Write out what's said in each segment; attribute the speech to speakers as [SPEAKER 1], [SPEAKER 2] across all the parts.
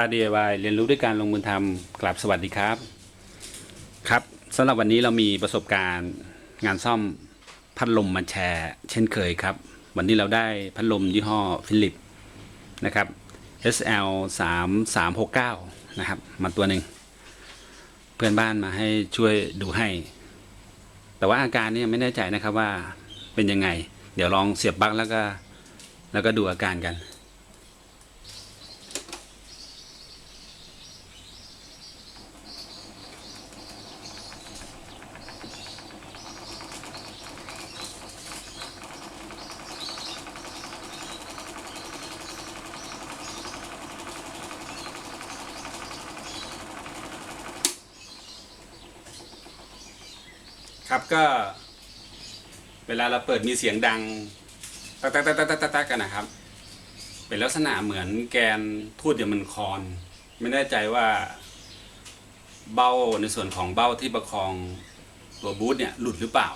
[SPEAKER 1] า DIY เรียนรู้ด้วยการลงมือทำกลับสวัสดีครับ ครับสำหรับวันนี้เรามีประสบการณ์งานซ่อมพัดลมมาแชร์ เช่นเคยครับ วันนี้เราได้พัดลมยี่ห้อฟิลิปนะครับ SL 3 3 6 9นะครับ มาตัวหนึ่ง เพื่อนบ้านมาให้ช่วยดูให้ แต่ว่าอาการนี่ไม่แน่ใจนะครับว่าเป็นยังไง เดี๋ยวลองเสียบปลั๊กแล้วก็ แล้วก็ดูอาการกัน ครับก็ เวลาเราเปิดมีเสียงดังตักตักตักตักตักตักกันนะครับ เป็นลักษณะเหมือนแกนทูดเดี๋ยวมันคอน ไม่แน่ใจว่า เบ้าในส่วนของเบ้าที่ประคองตัวบูทเนี่ยหลุดหรือเปล่า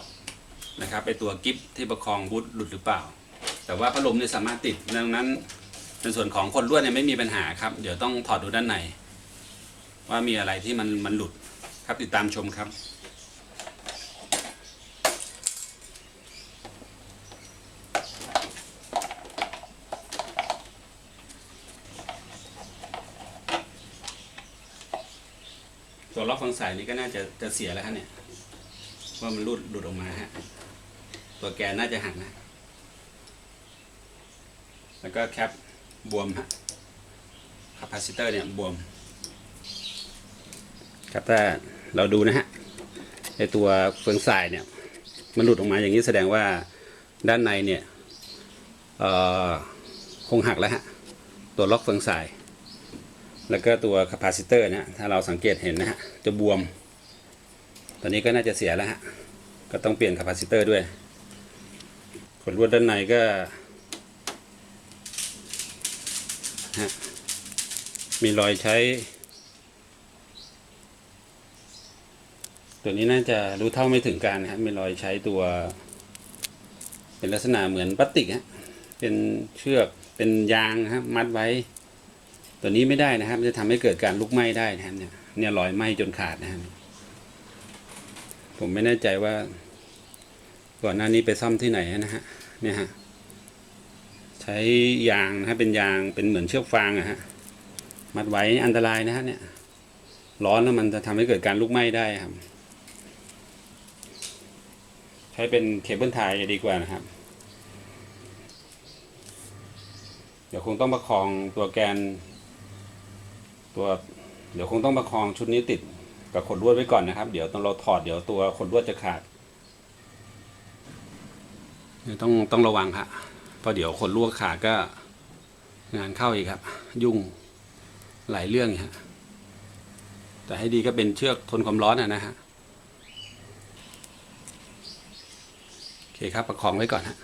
[SPEAKER 1] นะครับไอตัวกิฟที่ประคองบูทหลุดหรือเปล่า แต่ว่าพัดลมเนี่ยสามารถติดดังนั้น ในส่วนของคนลวดเนี่ยไม่มีปัญหาครับ เดี๋ยวต้องถอดดูด้านใน ว่ามีอะไรที่มันมันหลุดครับติดตามชมครับ ตัวล็องสายนี้ก็น่าจะจะเสียแล้วฮะเนี่ยว่ามันรุดหลุดออกมาฮะตัวแกนน่าจะหักนะ แล้วก็แคปบวมฮะคาปาซิเตอร์เนี่ยบวม ครับถ้าเราดูนะฮะไอตัวเฟืองสายเนี่ย มันหลุดออกมาอย่างนี้แสดงว่าด้านในเนี่ยคงหักแล้วฮะตัวล็อกเฟืองสาย แล้วก็ตัวคาปาซิเตอร์นะถ้าเราสังเกตเห็นนะฮะจะบวม ตอนนี้ก็น่าจะเสียแล้วฮะก็ต้องเปลี่ยนคาปาซิเตอร์ด้วยขดลวดด้านในก็ฮะมีรอยใช้ ตัวนี้น่าจะรู้เท่าไม่ถึงการนะครับมีรอยใช้ตัว เป็นลักษณะเหมือนพลาสติกฮะเป็นเชือกเป็นยางนะครับมัดไว้ ตัวนี้ไม่ได้นะครับ จะทำให้เกิดการลุกไหม้ได้นะครับเนี่ยเนี่ยรอยไหม้จนขาดนะครับผมไม่แน่ใจว่า ก่อนหน้านี้ไปซ่อมที่ไหนนะฮะเนี่ยฮะใช้ยางนะฮะเป็นยางเป็นเหมือนเชือกฟางอะฮะมัดไว้อันตรายนะฮะเนี่ยร้อนแล้วมันจะทำให้เกิดการลุกไหม้ได้ครับ ใช้เป็นเคเบิลไทยจะดีกว่านะครับ เดี๋ยวคงต้องประคองตัวแกน ตัวเดี๋ยวคงต้องประคองชุดนี้ติดกับขดลวดไว้ก่อนนะครับ เดี๋ยวตอนเราถอดเดี๋ยวตัวขดลวดจะขาดเดี๋ยต้องต้องระวังครับเพราะเดี๋ยวขดลวดขาดก็งานเข้าอีกครับ ยุ่งหลายเรื่องฮะแต่ให้ดีก็เป็นเชือกทนความร้อนนะนะฮะโอเคครับประคองไว้ก่อนฮะ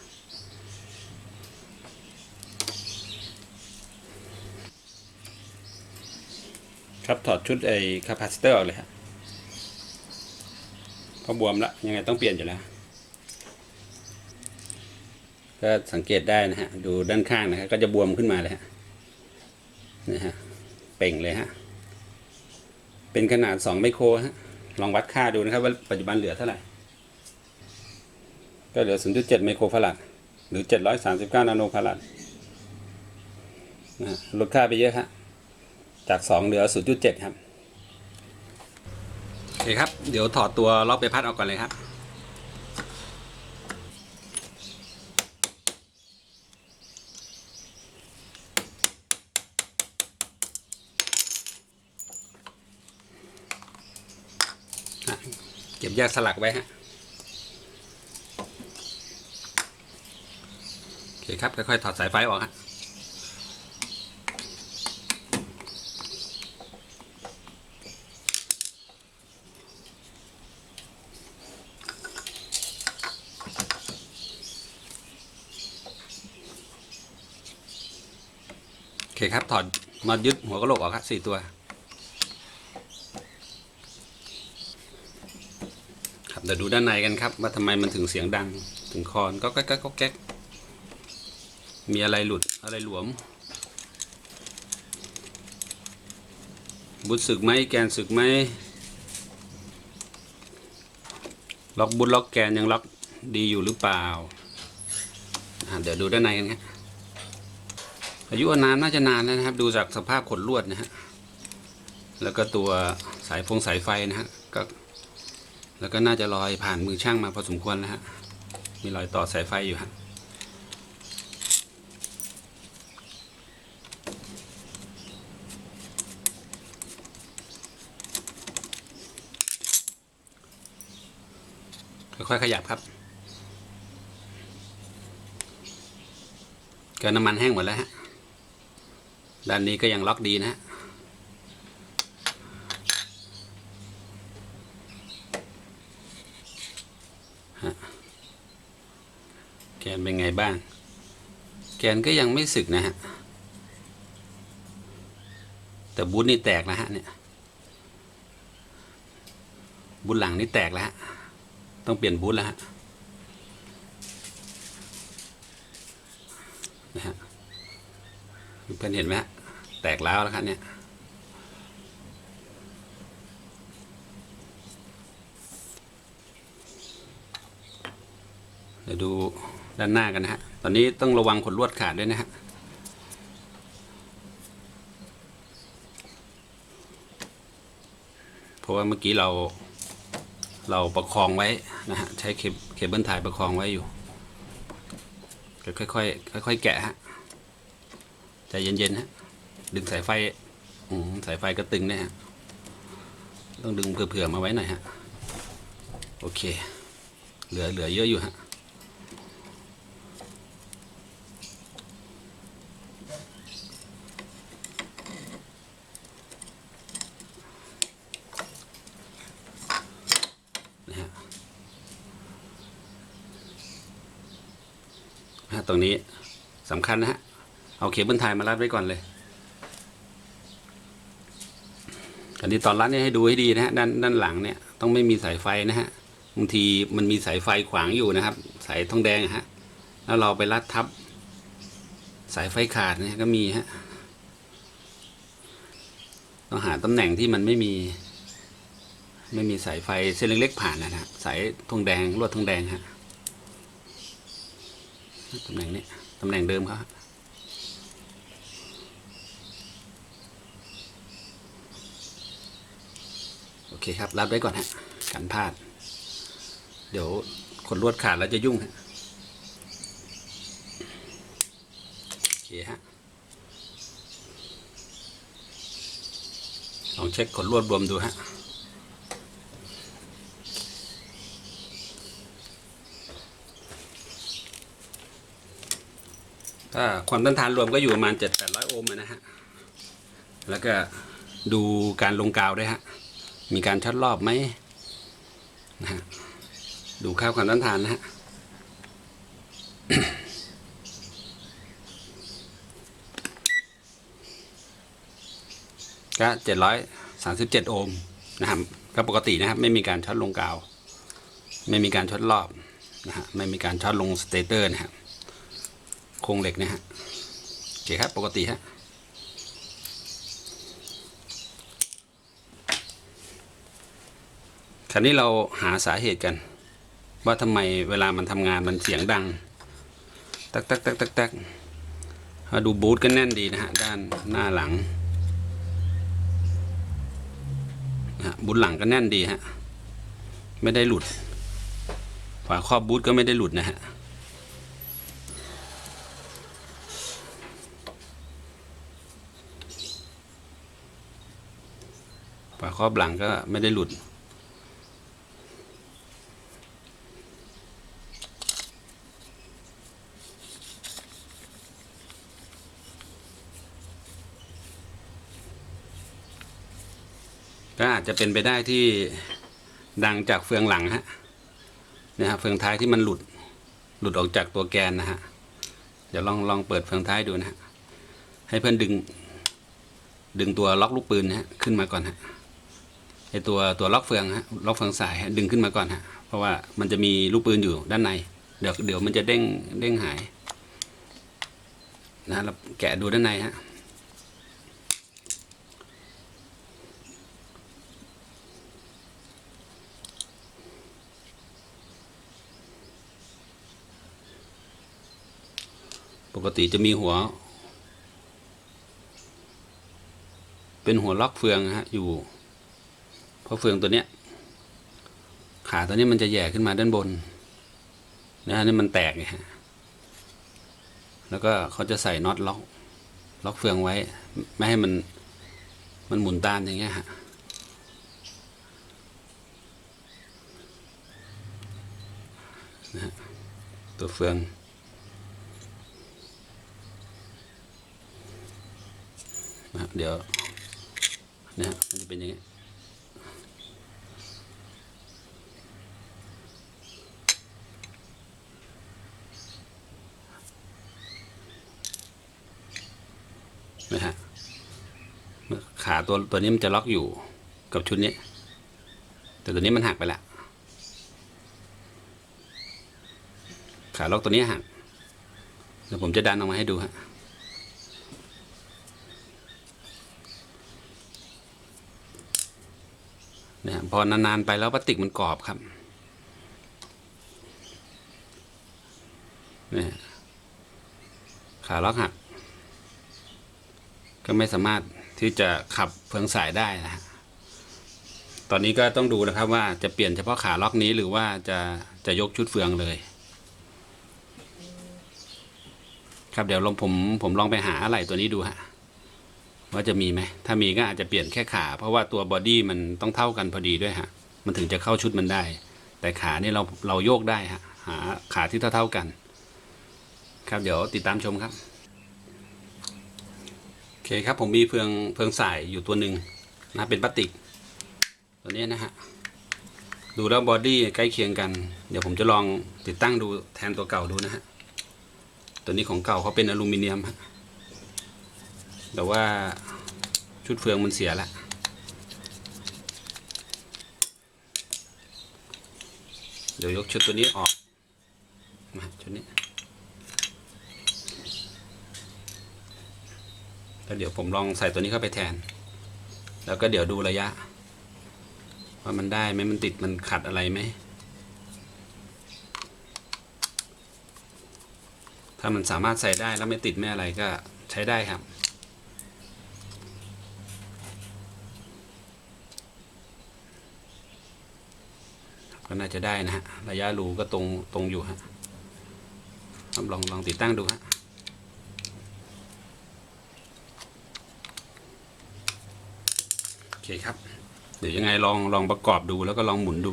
[SPEAKER 1] ครับถอดชุดไอ้คาปาซิเตอร์ออกเลยฮะเพราะบวมละยังไงต้องเปลี่ยนอยู่แล้ว ก็สังเกตได้นะฮะ ดูด้านข้างนะฮะก็จะบวมขึ้นมาเลยฮะนี่ฮะเป่งเลยฮะ เป็นขนาด2ไมโครฮะ ลองวัดค่าดูนะครับว่าปัจจุบันเหลือเท่าไหร่ ก็เหลือ 0.7 ไมโครฟาราดหรือ 739 นาโนฟาราดนะฮะลดค่าไปเยอะฮะ จาก 2 เหลือ 0.7 ครับ โอเคครับ เดี๋ยวถอดตัวล็อกไปพัดออกก่อนเลยครับเก็บแยกสลักไว้ฮะโอเคครับ ค่อยๆถอดสายไฟออกฮะ คครับ ถอดมายึดหัวกระโหลกออกครับสี่ตัวครับเดี๋ยวดูด้านในกันครับ ว่าทำไมมันถึงเสียงดัง ถึงคอนก็แก๊กก็แก๊กมีอะไรหลุดอะไรหลวม บุตสึกไหมแกนสึกไหมล็อกบุตล็อกแกนยังล็อกดีอยู่หรือเปล่าเดี๋ยวดูด้านในกันครับ อายุอานามน่าจะนานแล้วนะครับ ดูจากสภาพขนลวดนะฮะแล้วก็ตัวสายฟงสายไฟนะฮะก็แล้วก็น่าจะลอยผ่านมือช่างมาพอสมควรแล้วฮะมีรอยต่อสายไฟอยู่ฮะค่อยๆขยับครับเกินน้ำมันแห้งหมดแล้วฮะ ด้านนี้ก็ยังล็อกดีนะฮะแกนเป็นไงบ้าง แกนก็ยังไม่สึกนะฮะ แต่บูทนี่แตกแล้วฮะเนี่ยบูทหลังนี่แตกแล้วฮะ ต้องเปลี่ยนบูทแล้วฮะนะฮะเพื่อนเห็นไหมฮะ ตกแล้วแล้วครับเนี่ยเดี๋ยวดูด้านหน้ากันนะฮะ ตอนนี้ต้องระวังขนลวดขาดด้วยนะฮะเพราะว่าเมื่อกี้เราเราประคองไว้นะฮะ ใช้เคเบเคเบิลถ่ายประคองไว้อยู่ค่อยๆค่อยๆแกะฮะ ใจเย็นๆฮะ ดึงสายไฟอืมสายไฟก็ตึงนะฮะต้องดึงเผื่อๆมาไว้หน่อยฮะ โอเค เหลือเหลือเยอะอยู่ฮะนะฮะนะฮะตรงนี้สำคัญนะฮะ เอาเคเบิลไทยมารัดไว้ก่อนเลย อันนี้ตอนรัดเนี่ยให้ดูให้ดีนะฮะด้านด้านหลังเนี่ยต้องไม่มีสายไฟนะฮะบางทีมันมีสายไฟขวางอยู่นะครับ สายทองแดงฮะแล้วเราไปรัดทับ สายไฟขาดเนี่ยก็มีฮะต้องหาตำแหน่งที่มันไม่มี ไม่มีสายไฟเส้นเล็กๆผ่านนะฮะสายทองแดงลวดทองแดงฮะตำแหน่งนี้ตำแหน่งเดิมครับ เคครับ รับไว้ก่อนฮะกันพลาด เดี๋ยวขนลวดขาดแล้วจะยุ่งฮะโอเคฮะลองเช็คขนลวดรวมดูฮะถ้าความต้านทานรวมก็อยู่ประมาณ 7 8 0 0 โอห์มนะฮะ แล้วก็ดูการลงกาวด้วยฮะ มีการช็อตรอบไหมนะฮะดูค่าความต้านทานนะฮะก็737โอห์มนะครับก็ปกตินะครับ ไม่มีการช็อตลงกาว ไม่มีการช็อตรอบนะฮะไม่มีการช็อตลงสเตเตอร์นะครับโครงเหล็กนะฮะโอเคครับปกติฮะ ราวนี้เราหาสาเหตุกัน ว่าทำไมเวลามันทำงานมันเสียงดัง ตักตักตักตักตักมาดูบูทก็แน่นดีนะฮะ ด้านหน้าหลังบูทหลังก็แน่นดีฮะ ไม่ได้หลุด ฝาครอบบูทก็ไม่ได้หลุดนะฮะฝาครอบหลังก็ไม่ได้หลุด ก็อาจจะเป็นไปได้ที่ดังจากเฟืองหลังฮะนะฮะเฟืองท้ายที่มันหลุดหลุดออกจากตัวแกนนะฮะเดี๋ยวลองลองเปิดเฟืองท้ายดูนะฮะให้เพื่อนดึง ดึงตัวล็อกลูกปืนนะฮะขึ้นมาก่อนฮะไอตัวตัวล็อกเฟืองฮะล็อกเฟืองสายฮะดึงขึ้นมาก่อนฮะเพราะว่ามันจะมีลูกปืนอยู่ด้านใน เดี๋ยวเดี๋ยวมันจะเด้งเด้งหายนะเราแกะดูด้านในฮะ ปกติจะมีหัว เป็นหัวล็อกเฟืองฮะ อยู่ เพราะเฟืองตัวเนี้ย ขาตัวนี้มันจะแย่ขึ้นมาด้านบน นะฮะนี่มันแตกไงฮะแล้วก็เขาจะใส่น็อตล็อก ล็อกเฟืองไว้ ไม่ให้มัน มันหมุนตามอย่างเงี้ยฮะนะฮะตัวเฟือง นะเดี๋ยวนะฮะมันจะเป็นอย่างนี้นะฮะขาตัวตัวนี้มันจะล็อกอยู่กับชุดนี้ แต่ตัวนี้มันหักไปแล้วขาล็อกตัวนี้หักเดี๋ยวผมจะดันออกมาให้ดูฮะ เนี่ยพอนานๆไปแล้วพลาสติกมันกรอบครับเนี่ยขาล็อกหัก ก็ไม่สามารถที่จะขับเฟืองสายได้นะฮะตอนนี้ก็ต้องดูนะครับว่าจะเปลี่ยนเฉพาะขาล็อกนี้หรือว่าจะจะยกชุดเฟืองเลย ครับเดี๋ยวลองผมผมลองไปหาอะไรตัวนี้ดูฮะ ว่าจะมีไหมถ้ามีก็อาจจะเปลี่ยนแค่ขา เพราะว่าตัวบอดี้มันต้องเท่ากันพอดีด้วยฮะมันถึงจะเข้าชุดมันได้ แต่ขานี่เราเราโยกได้ฮะหาขาที่เท่าเท่ากัน ครับเดี๋ยวติดตามชมครับโอเคครับผมมีเฟืองเฟืองสายอยู่ตัวหนึ่งนะเป็นพลาสติก ตัวนี้นะฮะดูแล้วบอดี้ใกล้เคียงกัน เดี๋ยวผมจะลองติดตั้งดูแทนตัวเก่าดูนะฮะ ตัวนี้ของเก่าเขาเป็นอลูมิเนียมฮะ แต่ว่าชุดเฟืองมันเสียแล้วเดี๋ยวยกชุดตัวนี้ออก มาชุดนี้ แล้วเดี๋ยวผมลองใส่ตัวนี้เข้าไปแทน แล้วก็เดี๋ยวดูระยะ ว่ามันได้ไหมมันติดมันขัดอะไรไหม ถ้ามันสามารถใส่ได้แล้วไม่ติดไม่อะไรก็ใช้ได้ครับ ก็น่าจะได้นะฮะ ระยะรูก็ตรงตรงอยู่ฮะลองลองติดตั้งดูฮะโอเคครับ เดี๋ยวยังไงลองลองประกอบดูแล้วก็ลองหมุนดู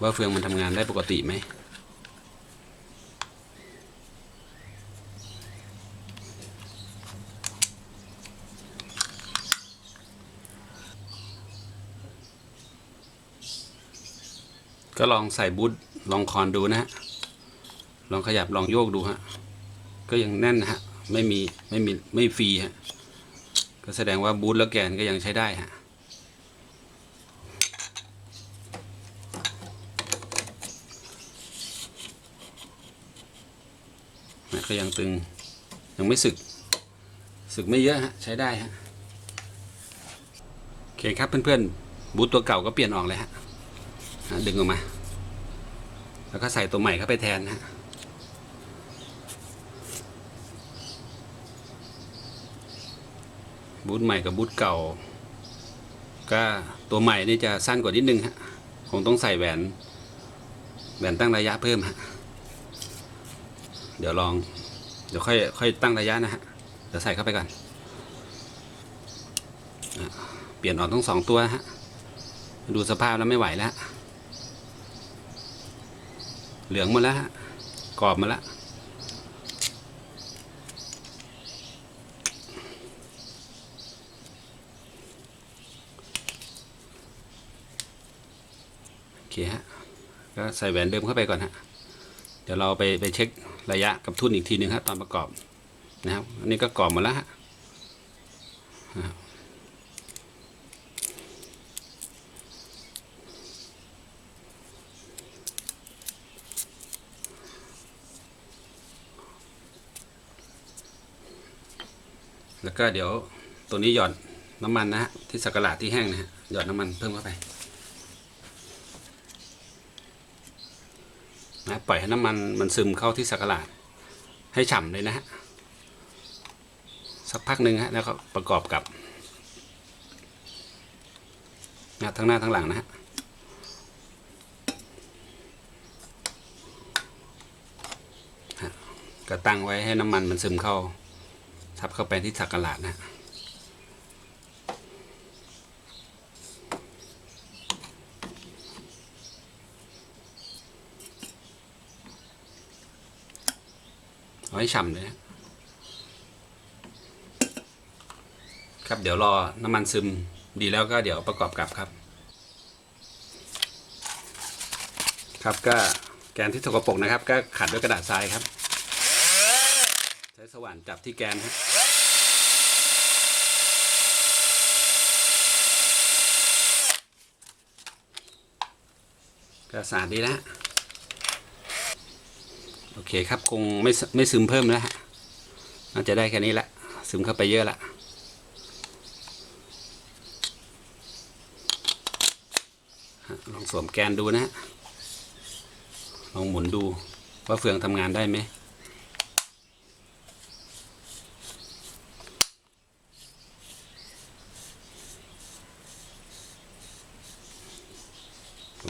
[SPEAKER 1] ว่าเฟืองมันทำงานได้ปกติไหม ก็ลองใส่บูทลองคอนดูนะฮะ ลองขยับลองโยกดูฮะ ก็ยังแน่นนะฮะ ไม่มีไม่มีไม่ฟรีฮะ ก็แสดงว่าบูทและแกนก็ยังใช้ได้ฮะก็ยังตึงยังไม่สึก สึกไม่เยอะฮะ ใช้ได้ฮะโอเคครับเพื่อนๆบูทตัวเก่าก็เปลี่ยนออกเลยฮะดึงออกมา แล้วก็ใส่ตัวใหม่เข้าไปแทนนะฮะบูทใหม่กับบูทเก่า ก็ตัวใหม่นี่จะสั้นกว่านิดนึงฮะคงต้องใส่แหวน แหวนตั้งระยะเพิ่มฮะเดี๋ยวลอง เดี๋ยวค่อยค่อยตั้งระยะนะฮะเดี๋ยวใส่เข้าไปก่อนเปลี่ยนออกทั้งสองตัวฮะดูสภาพแล้วไม่ไหวแล้ว เหลืองมดแล้วฮะกรอบมาแล้วโอเคฮะก็ใส่แหวนเดิมเข้าไปก่อนฮะเดี๋ยวเราไปไปเช็คระยะกับทุ่นอีกทีหนึ่งฮะตอนประกอบนะครับ อันนี้ก็กรอบมดแล้วฮะนะครับ แล้วก็เดี๋ยวตัวนี้หยอดน้ำมันนะฮะที่สักหลาดที่แห้งนะฮะหยอดน้ำมันเพิ่มเข้าไปนะปล่อยให้น้ำมันมันซึมเข้าที่สักหลาดให้ฉ่ำเลยนะฮะสักพักหนึ่งฮะแล้วก็ประกอบกับนะทั้งหน้าทั้งหลังนะฮะฮะก็ตั้งไว้ให้น้ำมันมันซึมเข้า ทับเข้าไปที่สักกะหลาดนะเอาให้ฉ่ำเลยครับเดี๋ยวรอน้ำมันซึมดีแล้วก็เดี๋ยวประกอบกับครับ ครับก็แกนที่สกปรกนะครับ ก็ขัดด้วยกระดาษทรายครับ ใช้สว่านจับที่แกนครับ ก็สะอาดดีแล้วโอเคครับคงไม่ไม่ซึมเพิ่มแล้วฮะน่าจะได้แค่นี้ละซึมเข้าไปเยอะละฮะลองสวมแกนดูนะฮะลองหมุนดูว่าเฟืองทำงานได้ไหม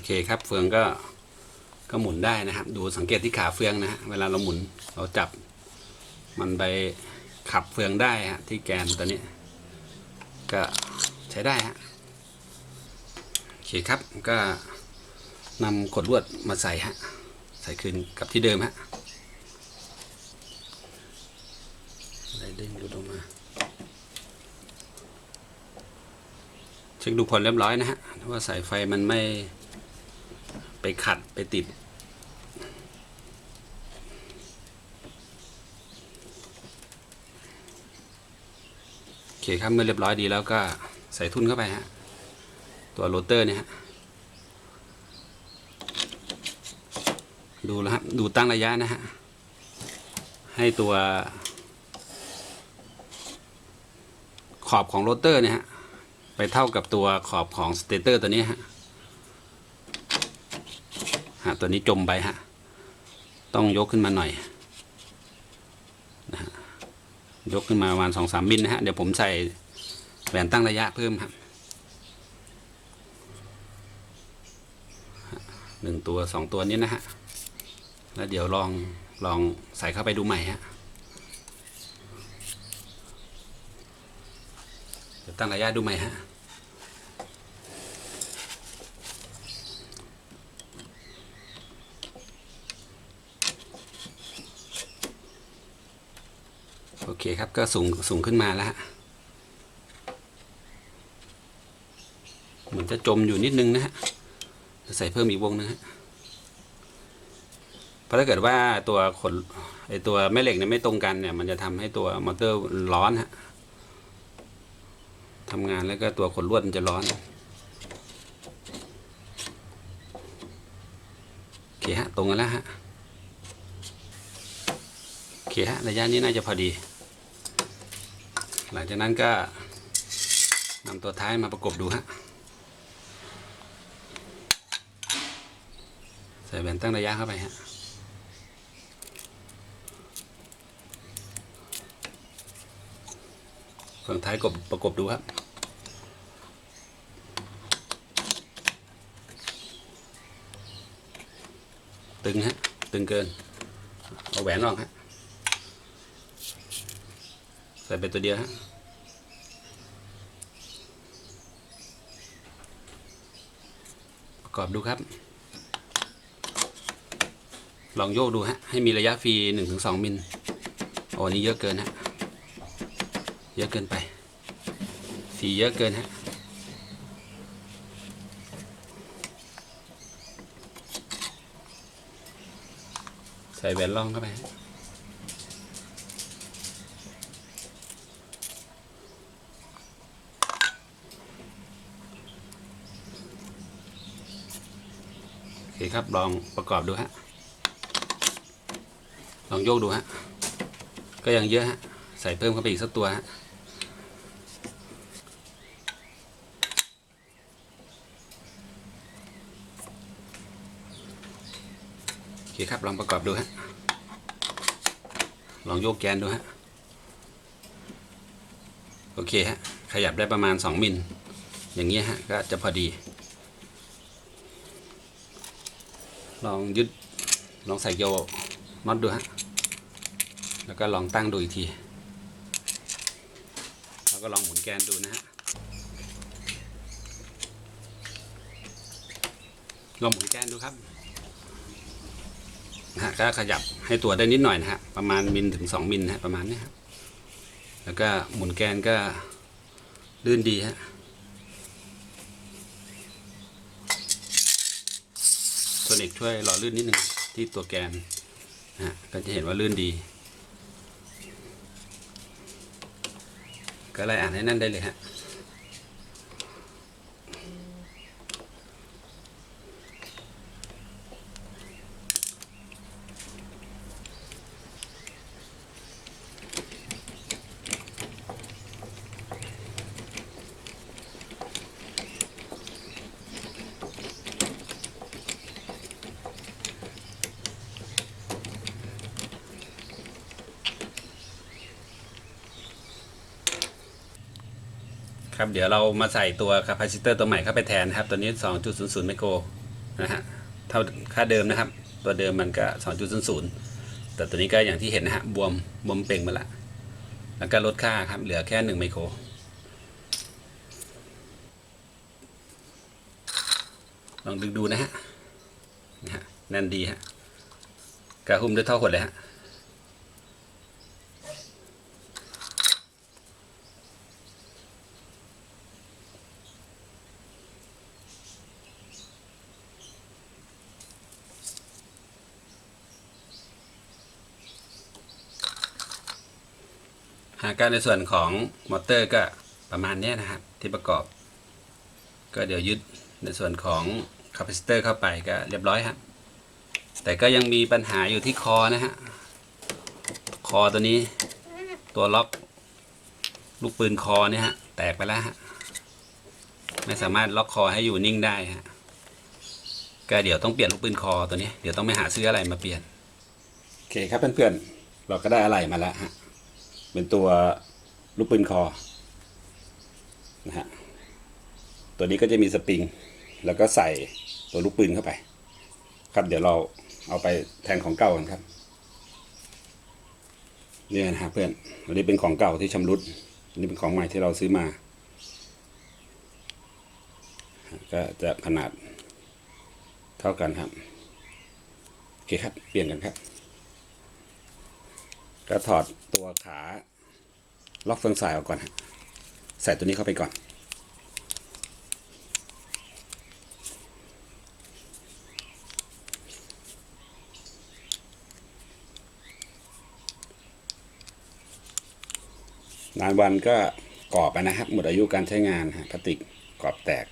[SPEAKER 1] เคครับ เฟืองก็ก็หมุนได้นะครับ ดูสังเกตที่ขาเฟืองนะฮะเวลาเราหมุนเราจับ มันไปขับเฟืองได้ฮะที่แกนตัวนี้ ก็ใช้ได้ฮะโอเคครับก็นำขดลวดมาใส่ฮะใส่คืนกับที่เดิมฮะได้เด้งดูออกมาเช็คดูผลเรียบร้อยนะฮะว่าสายไฟมันไม่ ไปขัดไปติด โอเคครับเมื่อเรียบร้อยดีแล้วก็ใส่ทุ่นเข้าไปฮะ ตัวโรเตอร์เนี่ยฮะ ดูแล้วครับดูตั้งระยะนะฮะ ให้ตัวขอบของโรเตอร์เนี่ยฮะ ไปเท่ากับตัวขอบของสเตเตอร์ตัวนี้ฮะ ฮะตัวนี้จมไปฮะต้องยกขึ้นมาหน่อยนะฮะยกขึ้นมาประมาณสองสามมิลนะฮะเดี๋ยวผมใส่แหวนตั้งระยะเพิ่มครับหนึ่งตัวสองตัวนี้นะฮะแล้วเดี๋ยวลองลองใส่เข้าไปดูใหม่ฮะเดี๋ยวตั้งระยะดูใหม่ฮะ เคครับก็สูงสูงขึ้นมาแล้วฮะเหมือนจะจมอยู่นิดนึงนะฮะจะใส่เพิ่มอีกวงนึงฮะเพราะถ้าเกิดว่าตัวขนไอตัวแม่เหล็กเนี่ยไม่ตรงกันเนี่ย มันจะทำให้ตัวมอเตอร์ร้อนฮะทำงานแล้วก็ตัวขนลวดมันจะร้อนโอเคฮะตรงกันแล้วฮะโอเคฮะระยะนี้น่าจะพอดี หลังจากนั้นก็นำตัวท้ายมาประกบดูฮะใส่แผ่นตั้งระยะเข้าไปฮะฝั่งท้ายกบประกบดูครับตึงฮะตึงเกิน เอาแหวนออกฮะ ส่ไปตัวเดียวฮะประกอบดูครับ ลองโยกดูฮะ ให้มีระยะฟรีหนึ่งถึงสองมิลโอ้นี่เยอะเกินฮะ เยอะเกินไปฟรีเยอะเกินฮะใส่แหวนล่องเข้าไปฮะ โอเครับ ลองประกอบดูฮะ ลองโยกดูฮะ ก็ยังเยอะฮะ ใส่เพิ่มเข้าไปอีกสักตัวฮะ โอเคครับ ลองประกอบดูฮะ ลองโยกแกนดูฮะ โอเคฮะ ขยับได้ประมาณ 2 มิล อย่างเงี้ยฮะ ก็จะพอดี ลองยึดลองใส่โยน็อตดูฮะ แล้วก็ลองตั้งดูอีกที แล้วก็ลองหมุนแกนดูนะฮะ ลองหมุนแกนดูครับนะฮะก็ขยับให้ตัวได้นิดหน่อยนะฮะ ประมาณมิลถึง2มิลนะฮะประมาณนี้ครับ แล้วก็หมุนแกนก็ลื่นดีฮะ ตัวเอกช่วยหล่อลื่นนิดนึงที่ตัวแกนฮะก็จะเห็นว่าลื่นดี ก็เลยอ่านให้นั่นได้เลยฮะ เดี๋ยวเรามาใส่ตัวคาปาซิเตอร์ตัวใหม่เข้าไปแทนนะครับ ตัวนี้ 2.00 ไมโครนะฮะเท่าค่าเดิมนะครับ ตัวเดิมมันก็ 2.00 แต่ตัวนี้ก็อย่างที่เห็นนะฮะบวมบวมเป่งมาละ แล้วก็ลดค่าครับ เหลือแค่ 1 ไมโครลองดึงดูนะฮะนะฮะแน่นดีฮะกระหุ้มด้วยท่อหดเลยฮะ หาการในส่วนของมอเตอร์ก็ประมาณนี้นะครับที่ประกอบ ก็เดี๋ยวยึดในส่วนของคาปาซิเตอร์เข้าไปก็เรียบร้อยครับแต่ก็ยังมีปัญหาอยู่ที่คอนะฮะคอตัวนี้ตัวล็อกลูกปืนคอเนี่ยฮะแตกไปแล้วฮะไม่สามารถล็อกคอให้อยู่นิ่งได้ฮะก็เดี๋ยวต้องเปลี่ยนลูกปืนคอตัวนี้เดี๋ยวต้องไปหาซื้ออะไรมาเปลี่ยนโอเคครับเพื่อนๆเราก็ได้อะไรมาแล้วฮะ เป็นตัวลูกปืนคอนะฮะตัวนี้ก็จะมีสปริง แล้วก็ใส่ตัวลูกปืนเข้าไป ครับเดี๋ยวเราเอาไปแทนของเก่ากันครับนี่นะฮะเพื่อนอันนี้เป็นของเก่าที่ชำรุดอันนี้เป็นของใหม่ที่เราซื้อมา ก็จะขนาดเท่ากันครับ โอเคครับ เปลี่ยนกันครับ ก็ถอดตัวขาล็อกเฟืองสายออกก่อน ใส่ตัวนี้เข้าไปก่อน นานวันก็กรอบไปนะครับ หมดอายุการใช้งานฮะพลาสติกกรอบแตก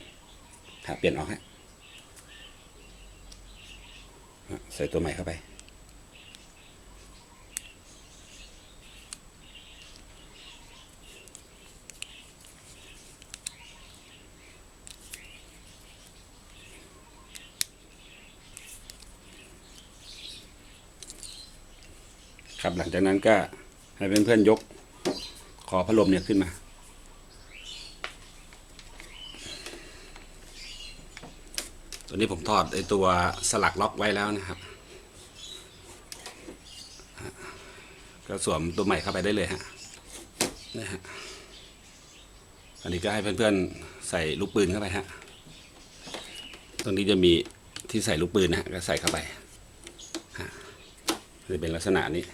[SPEAKER 1] ฮะเปลี่ยนออกฮะใส่ตัวใหม่เข้าไป ครับ หลังจากนั้นก็ให้เพื่อนๆยกคอพัดลมเนี่ยขึ้นมา ตัวนี้ผมถอดไอตัวสลักล็อกไว้แล้วนะครับ ก็สวมตัวใหม่เข้าไปได้เลยฮะนี่ฮะอันนี้ก็ให้เพื่อนๆใส่ลูกปืนเข้าไปฮะ ตรงนี้จะมีที่ใส่ลูกปืนนะฮะก็ใส่เข้าไป จะเป็นลักษณะนี้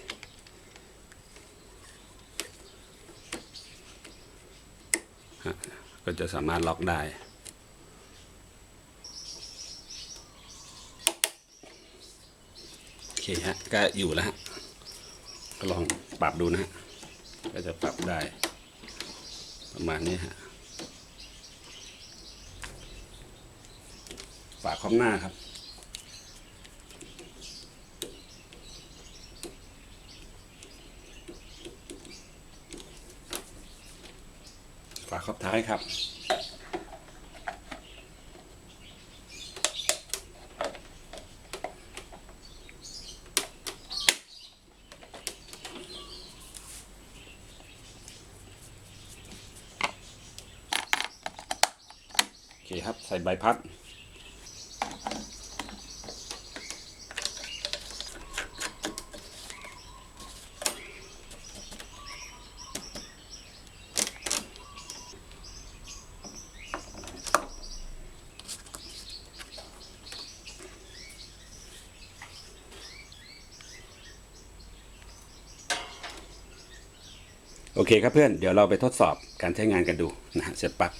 [SPEAKER 1] ฮะ ก็จะสามารถล็อกได้โอเคฮะก็อยู่แล้วฮะก็ลองปรับดูนะฮะก็จะปรับได้ ประมาณนี้ฮะฝาครอบหน้าครับ ขับท้ายครับ โอเคครับ ใส่ใบพัด เคครับเพื่อน เดี๋ยวเราไปทดสอบการใช้งานกันดูนะฮะเสร็จปั๊บ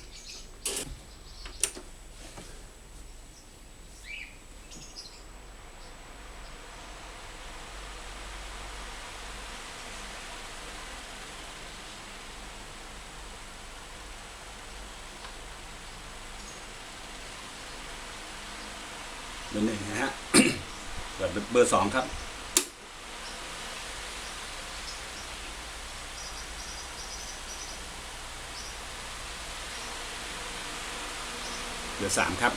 [SPEAKER 1] เบอร์หนึ่งนะฮะเบอร์สองครับ เบอร์สามครับ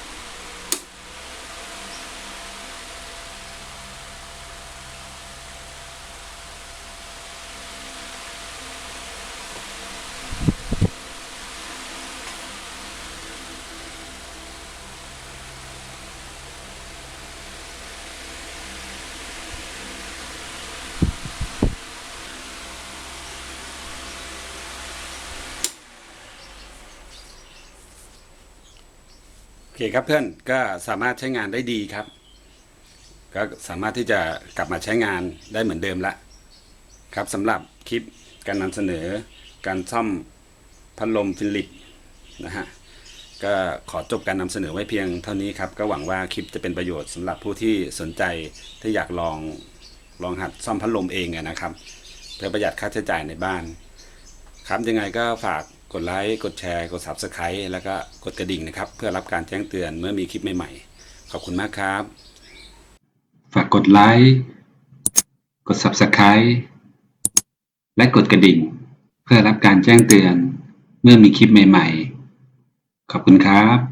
[SPEAKER 1] เคครับเพื่อนก็สามารถใช้งานได้ดีครับ ก็สามารถที่จะกลับมาใช้งานได้เหมือนเดิมละครับสำหรับคลิปการนำเสนอการซ่อมพัดลมฟิลิปนะฮะก็ขอจบการนำเสนอไว้เพียงเท่านี้ครับ ก็หวังว่าคลิปจะเป็นประโยชน์สำหรับผู้ที่สนใจที่อยากลองลองหัดซ่อมพัดลมเองนะครับ เพื่อประหยัดค่าใช้จ่ายในบ้าน ครับยังไงก็ฝาก กดไลค์กดแชร์กด Subscribe แล้วก็กดกระดิ่งนะครับ เพื่อรับการแจ้งเตือนเมื่อมีคลิปใหม่ๆ ขอบคุณมากครับ
[SPEAKER 2] ฝากกดไลค์กด Subscribe และกดกระดิ่ง เพื่อรับการแจ้งเตือนเมื่อมีคลิปใหม่ๆ ขอบคุณครับ